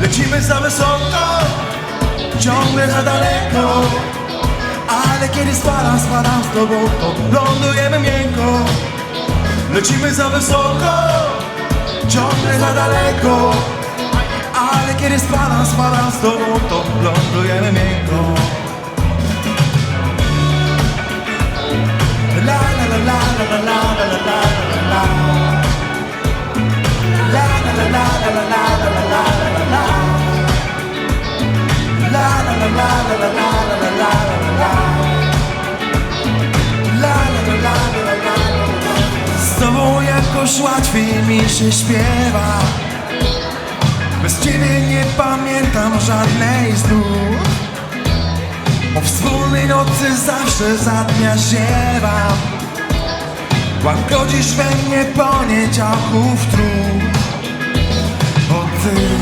Lecimy za wysoko, ciągle za daleko. Ale kiedy spadam, spadam z tobą, to lądujemy miękko. Lecimy za wysoko, ciągle za daleko. Ale kiedy spadam, spadam z tobą, to lądujemy miękko La la la la la la la la Z tobą jakoś łatwiej mi się śpiewa Bez ciebie nie pamiętam żadnej z O wspólnej nocy zawsze za dnia ziewam Łagodzisz we mnie poniedziałków trud Bo ty